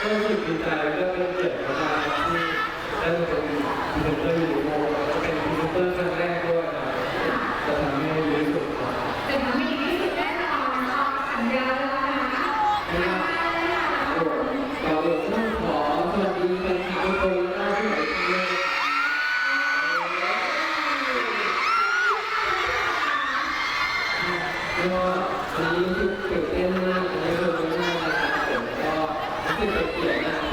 ก็รู้สึกดีใจและเป็นเกียรติมาที่ได้เป็นพรีเซนเตอร์ยูนิโมจะเป็นพรีเซนเตอร์ครั้งแรก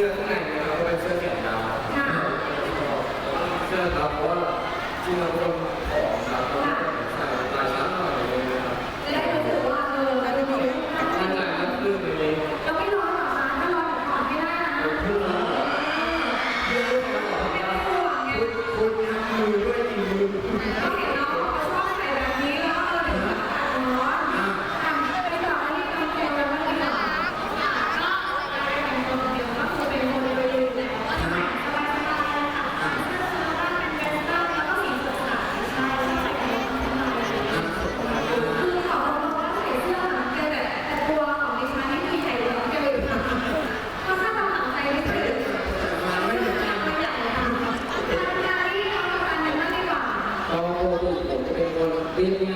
สื้อข้างในเนี่เราก็เป็นเสื้อสีดำค่ะ เสื้อครับเพราะว่าจริงๆเรา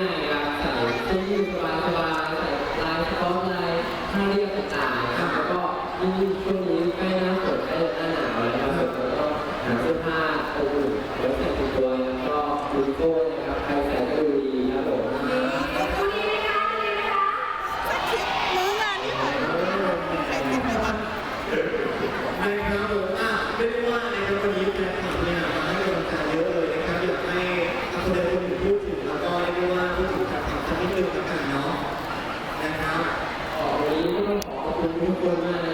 ง่ายนะครัใส่เสื้ดยสบายใส่ลายสก๊อตลายผ้าเรียบต่างๆแล้วก็ยิ่งช่วงนี้ใน้าฝนใกล้น้าหนาวแล้ครับผมก็หาเสื้อผ้าตัวอื่นแข่ติตัวแล้ก็ดูโก้นะครับใครใส่ก็ดูดีครัผมนะครับผม করবেন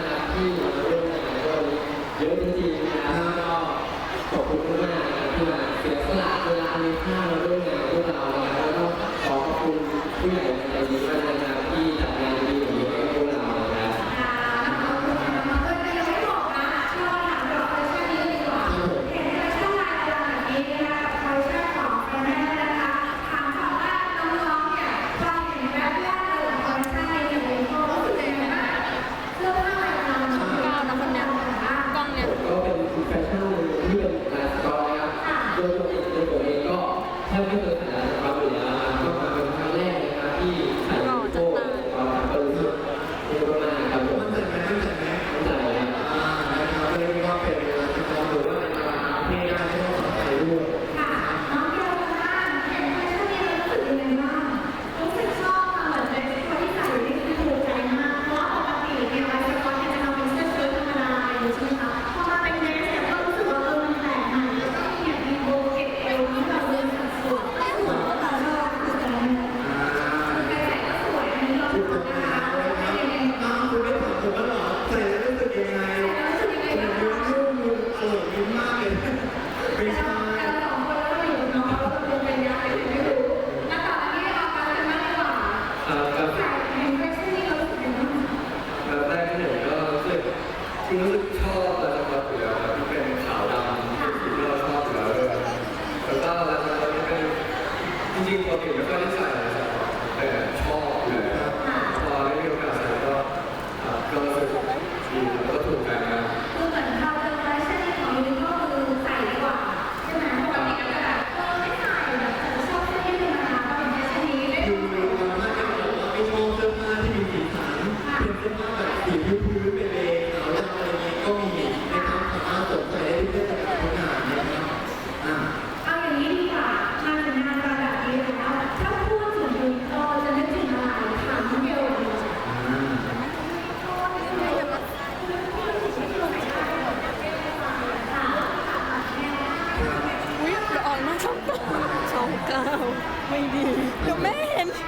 Wendy. Your man!